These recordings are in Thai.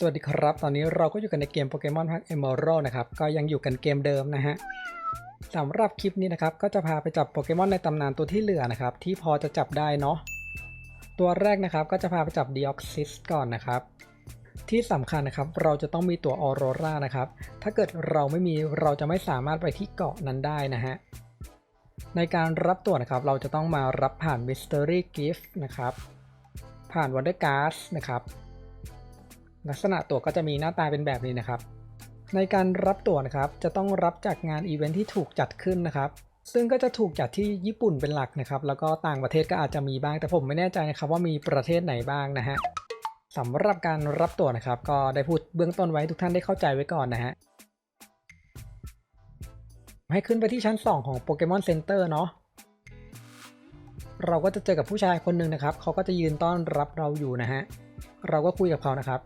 สวัสดีครับ ตอนนี้เราก็อยู่กันในเกมโปเกมอนพักเอมเมอรัลนะครับ ก็ยังอยู่กันเกมเดิมนะฮะสำหรับคลิปนี้นะครับ ก็จะพาไปจับโปเกมอนในตำนานตัวที่เหลือนะครับ ที่พอจะจับได้เนาะ ตัวแรกนะครับก็จะพาไปจับดีออกซิสก่อนนะครับ ที่สำคัญนะครับเราจะต้องมีตัวออโรรานะครับ ถ้าเกิดเราไม่มีเราจะไม่สามารถไปที่เกาะนั้นได้นะฮะ ในการรับตัวนะครับเราจะต้องมารับผ่าน Mystery Gift นะครับ ผ่าน Wonder Cards นะครับ ลักษณะตั๋วก็จะมีหน้าตาเป็นแบบนี้นะครับ ในการรับตั๋วนะครับจะต้องรับจากงานอีเวนท์ที่ถูกจัดขึ้นนะครับ ซึ่งก็จะถูกจัดที่ญี่ปุ่นเป็นหลักนะครับ แล้วก็ต่างประเทศก็อาจจะมีบ้าง แต่ผมไม่แน่ใจนะครับว่ามีประเทศไหนบ้างนะฮะสำหรับการรับตั๋วนะครับ ก็ได้พูดเบื้องต้นไว้ทุกท่านได้เข้าใจไว้ก่อนนะฮะให้ขึ้นไปที่ชั้น 2 ของโปเกมอนเซ็นเตอร์เนาะเราก็จะเจอกับผู้ชายคนหนึ่งนะครับ เขาก็จะยืนต้อนรับเราอยู่นะฮะ เราก็คุยกับเขานะครับ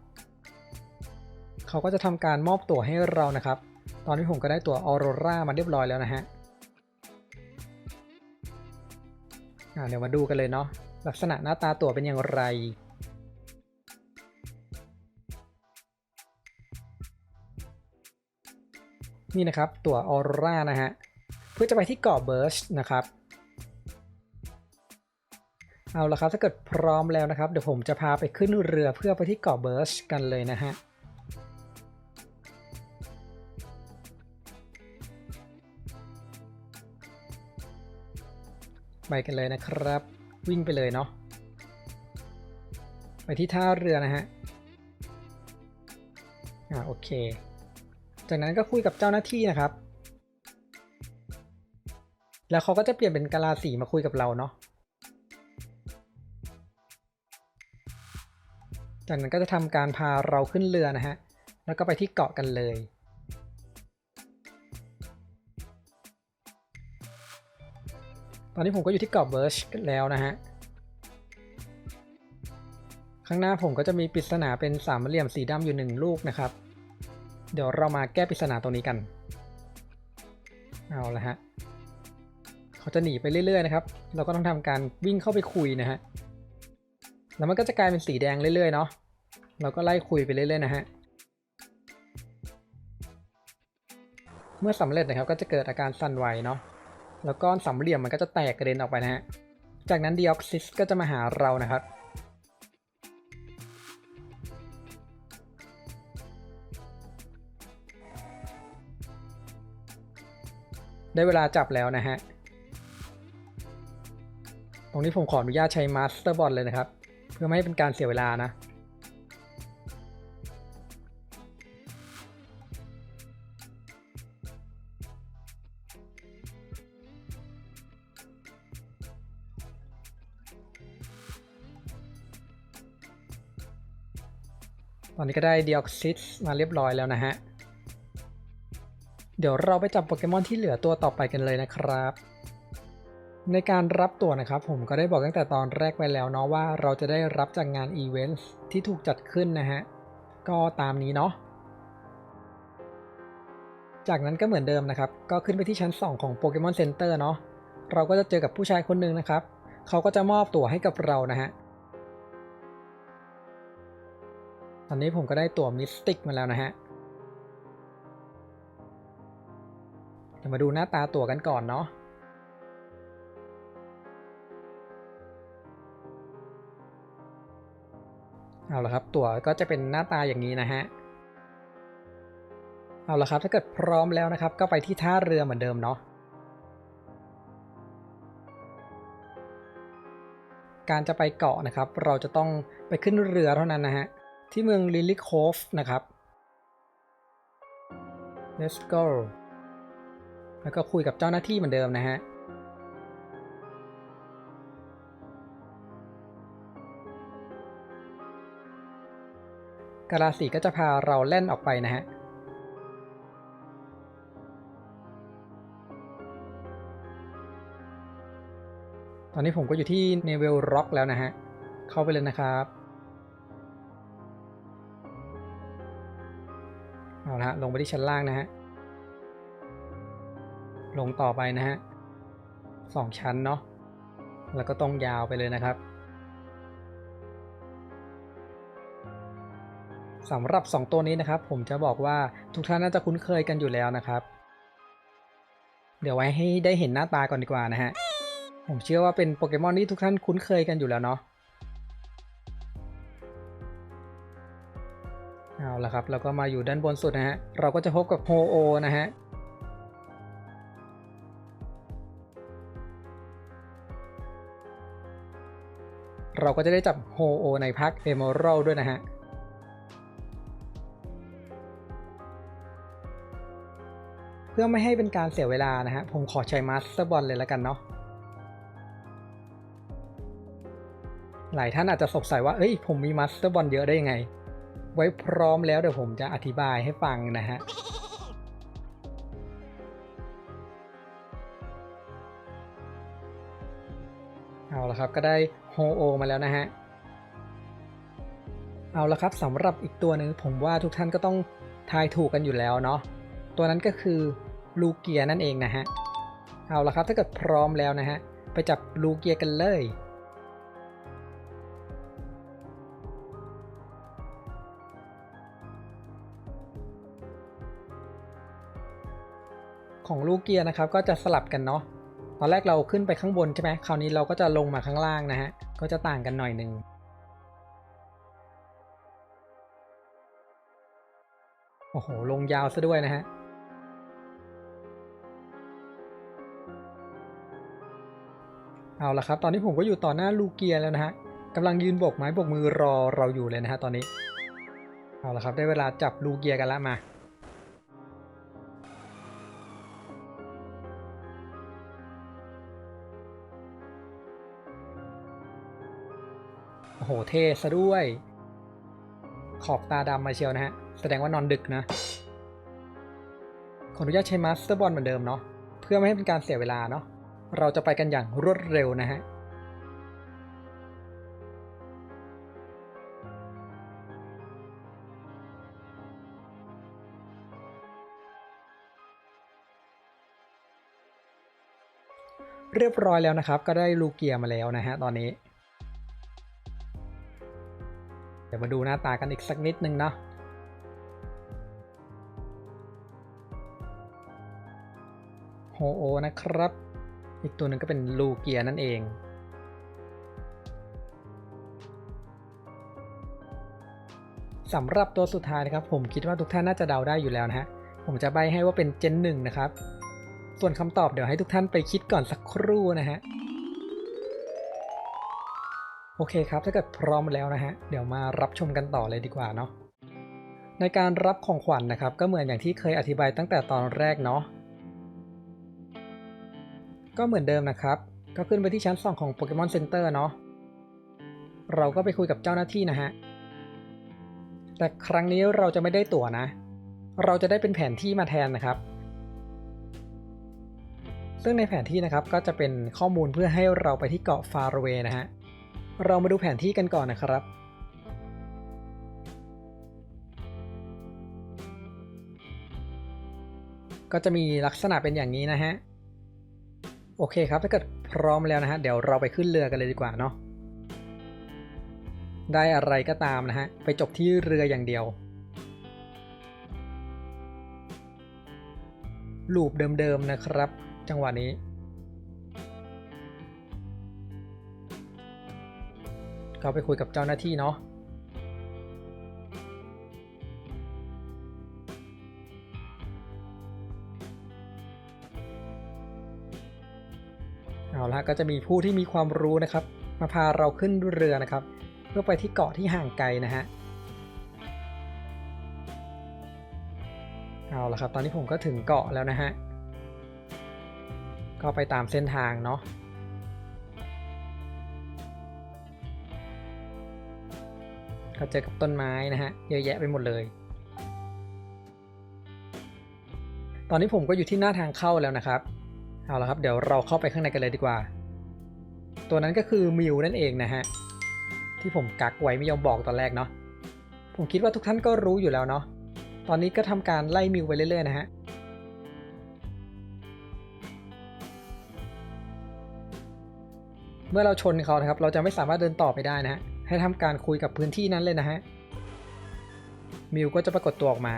เขาก็จะทำการมอบตั๋วให้เรานะครับ ตอนนี้ผมก็ได้ตั๋วออโรรามาเรียบร้อยแล้วนะฮะเดี๋ยวมาดูกันเลยเนาะลักษณะหน้าตาตั๋วเป็นอย่างไรนี่นะครับ ตั๋วออโรรานะฮะ เพื่อจะไปที่เกาะเบิร์ชนะครับ เอาละครับ ถ้าเกิดพร้อมแล้วนะครับ เดี๋ยวผมจะพาไปขึ้นเรือเพื่อไปที่เกาะเบิร์ชกันเลยนะฮะ ไปกันเลยนะครับ วิ่งไปเลยเนาะไปที่ท่าเรือนะฮะอ่าโอเค จากนั้นก็คุยกับเจ้าหน้าที่นะครับ แล้วเขาก็จะเปลี่ยนเป็นกาลาสีมาคุยกับเราเนาะจากนั้นก็จะทำการพาเราขึ้นเรือนะฮะ แล้วก็ไปที่เกาะกันเลย ตอนนี้ผมก็อยู่ที่เกาะเบิร์ชแล้วนะฮะ ข้างหน้าผมก็จะมีปริศนาเป็นสามเหลี่ยมสีดำอยู่หนึ่งลูกนะครับ เดี๋ยวเรามาแก้ปริศนาตรงนี้กัน เอาละฮะ เขาจะหนีไปเรื่อยๆนะครับ เราก็ต้องทำการวิ่งเข้าไปคุยนะฮะ แล้วมันก็จะกลายเป็นสีแดงเรื่อยๆเนาะ เราก็ไล่คุยไปเรื่อยๆนะฮะเมื่อสำเร็จนะครับก็จะเกิดอาการสั่นไหวเนาะ แล้วก้อนสามเหลี่ยมมันก็จะแตกกระเด็นออกไปนะฮะ จากนั้นดีออกซิสก็จะมาหาเรานะครับได้เวลาจับแล้วนะฮะ ตรงนี้ผมขออนุญาตใช้มาสเตอร์บอลเลยนะครับ เพื่อไม่ให้เป็นการเสียเวลานะ อนนี้ก็ได้ดีออกซิสมาเรียบร้อยแล้วนะฮะ เดี๋ยวเราไปจับโปเกมอนที่เหลือตัวต่อไปกันเลยนะครับ ในการรับตัวนะครับผมก็ได้บอกตั้งแต่ตอนแรกไปแล้วเนาะว่าเราจะได้รับจากงานอีเวนต์ที่ถูกจัดขึ้นนะฮะ ก็ตามนี้เนาะ จากนั้นก็เหมือนเดิมนะครับ ก็ขึ้นไปที่ชั้น 2 ของโปเกมอนเซ็นเตอร์เนาะ เราก็จะเจอกับผู้ชายคนหนึ่งนะครับ เขาก็จะมอบตั๋วให้กับเรานะฮะ ตอนนี้ผมก็ได้ตั๋วมิสติกมาแล้วนะฮะเดี๋ยวมาดูหน้าตาตั๋วกันก่อนเนาะเอาละครับตั๋วก็จะเป็นหน้าตาอย่างนี้นะฮะเอาละครับถ้าเกิดพร้อมแล้วนะครับ ก็ไปที่ท่าเรือเหมือนเดิมเนาะการจะไปเกาะนะครับ เราจะต้องไปขึ้นเรือเท่านั้นนะฮะ ที่เมืองลิลิโคฟนะครับ let's go แล้วก็คุยกับเจ้าหน้าที่เหมือนเดิมนะฮะกาลาสีก็จะพาเราเล่นออกไปนะฮะ ตอนนี้ผมก็อยู่ที่เนเวลร็อกแล้วนะฮะ เข้าไปเลยนะครับะลงไปที่ชั้นล่างนะฮะ ลงต่อไปนะฮะสองชั้นเนาะ แล้วก็ตรงยาวไปเลยนะครับสำหรับ 2 ตัวนี้นะครับ ผมจะบอกว่าทุกท่านน่าจะคุ้นเคยกันอยู่แล้วนะครับ เดี๋ยวไว้ให้ได้เห็นหน้าตาก่อนดีกว่านะฮะ ผมเชื่อว่าเป็นโปเกมอนที่ทุกท่านคุ้นเคยกันอยู่แล้วเนาะ เอาละครับแล้วก็มาอยู่ด้านบนสุดนะฮะ เราก็จะพบกับโฮโอนะฮะเราก็จะได้จับโฮโอในพักเอมอรัลด้วยนะฮะ เพื่อไม่ให้เป็นการเสียเวลานะฮะ ผมขอใช้มาสเตอร์บอลเลยแล้วกันเนาะ หลายท่านอาจจะสงสัยว่า เอ้ย ผมมีมาสเตอร์บอลเยอะได้ยังไง ไว้พร้อมแล้วเดี๋ยวผมจะอธิบายให้ฟังนะฮะเอาละครับก็ได้โฮโอมาแล้วนะฮะ เอาละครับสำหรับอีกตัวหนึ่งผมว่าทุกท่านก็ต้องทายถูกกันอยู่แล้วเนาะตัวนั้นก็คือลูเกียนั่นเองนะฮะ เอาละครับถ้าเกิดพร้อมแล้วนะฮะ ไปจับลูเกียกันเลย ของลูกเกียร์นะครับก็จะสลับกันเนาะตอนแรกเราขึ้นไปข้างบนใช่ไหมคราวนี้เราก็จะลงมาข้างล่างนะฮะก็จะต่างกันหน่อยหนึ่งโอ้โห ลงยาวซะด้วยนะฮะเอาละครับ ตอนนี้ผมก็อยู่ต่อหน้าลูเกียแล้วนะฮะกำลังยืนโบกไม้โบกมือรอเราอยู่เลยนะฮะตอนนี้ เอาละครับ ได้เวลาจับลูเกียกันแล้วมา โอ้โหเท่ซะด้วย ขอบตาดำมาเชียวนะฮะ แสดงว่านอนดึกนะ ขออนุญาตใช้มาสเตอร์บอลเหมือนเดิมเนาะ เพื่อไม่ให้เป็นการเสียเวลาเนาะ เราจะไปกันอย่างรวดเร็วนะฮะเรียบร้อยแล้วนะครับ ก็ได้ลูเกียมาแล้วนะฮะตอนนี้ เดี๋ยวมาดูหน้าตากันอีกสักนิดนึงเนาะโฮโอนะครับ อีกตัวหนึ่งก็เป็นลูเกียนั่นเองสำหรับตัวสุดท้ายนะครับ ผมคิดว่าทุกท่านน่าจะเดาได้อยู่แล้วนะฮะ ผมจะใบให้ว่าเป็นเจนหนึ่งนะครับ ส่วนคำตอบเดี๋ยวให้ทุกท่านไปคิดก่อนสักครู่นะฮะ โอเคครับ ถ้าเกิดพร้อมแล้วนะฮะ เดี๋ยวมารับชมกันต่อเลยดีกว่าเนาะ ในการรับของขวัญนนะครับ ก็เหมือนอย่างที่เคยอธิบายตั้งแต่ตอนแรกเนาะ ก็เหมือนเดิมนะครับ ก็ขึ้นไปที่ชั้น 2 ของโปเกมอนเซ็นเตอร์เนาะ เราก็ไปคุยกับเจ้าหน้าที่นะฮะ แต่ครั้งนี้เราจะไม่ได้ตั๋วนะ เราจะได้เป็นแผนที่มาแทนนะครับ ซึ่งในแผนที่นะครับก็จะเป็นข้อมูลเพื่อให้เราไปที่เกาะฟาร์เวนะฮะ เรามาดูแผนที่กันก่อนนะครับ ก็จะมีลักษณะเป็นอย่างนี้นะฮะ โอเคครับ ถ้าเกิดพร้อมแล้วนะฮะ เดี๋ยวเราไปขึ้นเรือกันเลยดีกว่าเนาะ ได้อะไรก็ตามนะฮะ ไปจบที่เรืออย่างเดียว ลูปเดิมๆนะครับ จังหวะนี้ ก็ไปคุยกับเจ้าหน้าที่เนาะเอาละก็จะมีผู้ที่มีความรู้นะครับ มาพาเราขึ้นเรือนะครับ เพื่อไปที่เกาะที่ห่างไกลนะฮะเอาละครับ ตอนนี้ผมก็ถึงเกาะแล้วนะฮะก็ไปตามเส้นทางเนาะ ก็เจอกับต้นไม้นะฮะเยอะแยะไปหมดเลย ตอนนี้ผมก็อยู่ที่หน้าทางเข้าแล้วนะครับเอาละครับเดี๋ยวเราเข้าไปข้างในกันเลยดีกว่า ตัวนั้นก็คือมิวนั่นเองนะฮะที่ผมกักไว้ไม่ยอมบอกตอนแรกเนาะผมคิดว่าทุกท่านก็รู้อยู่แล้วเนาะตอนนี้ก็ทำการไล่มิวไปเรื่อยๆนะฮะเมื่อเราชนเขานะครับ เราจะไม่สามารถเดินต่อไปได้นะฮะ ให้ทำการคุยกับพื้นที่นั้นเลยนะฮะ มิวก็จะปรากฏตัวออกมา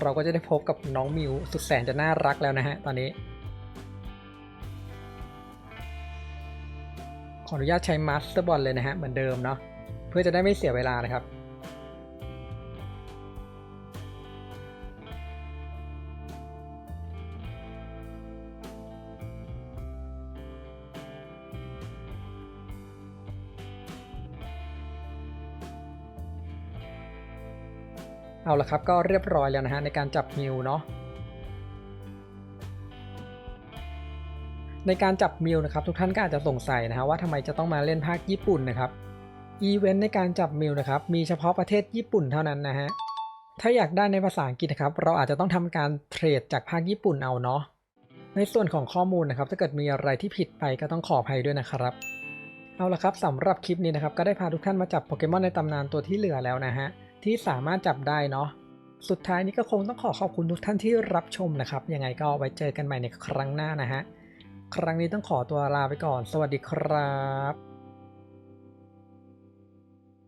เราก็จะได้พบกับน้องมิวสุดแสนจะน่ารักแล้วนะฮะตอนนี้ ขออนุญาตใช้มาสเตอร์บอลเลยนะฮะเหมือนเดิมเนาะเพื่อจะได้ไม่เสียเวลานะครับ เอาละครับก็เรียบร้อยแล้วนะฮะในการจับมิวเนาะในการจับมิวนะครับทุกท่านก็อาจจะสงสัยนะฮะว่าทำไมจะต้องมาเล่นภาคญี่ปุ่นนะครับอีเวนต์ในการจับมิวนะครับมีเฉพาะประเทศญี่ปุ่นเท่านั้นนะฮะถ้าอยากได้ในภาษาอังกฤษนะครับเราอาจจะต้องทำการเทรดจากภาคญี่ปุ่นเอาเนาะในส่วนของข้อมูลนะครับถ้าเกิดมีอะไรที่ผิดไปก็ต้องขออภัยด้วยนะครับ เอาละครับสำหรับคลิปนี้นะครับก็ได้พาทุกท่านมาจับโปเกมอนในตำนานตัวที่เหลือแล้วนะฮะ ที่สามารถจับได้เนาะสุดท้ายนี้ก็คงต้องขอขอบคุณทุกท่านที่รับชมนะครับ ยังไงก็ไว้เจอกันใหม่ในครั้งหน้านะฮะ ครั้งนี้ต้องขอตัวลาไปก่อน สวัสดีครับ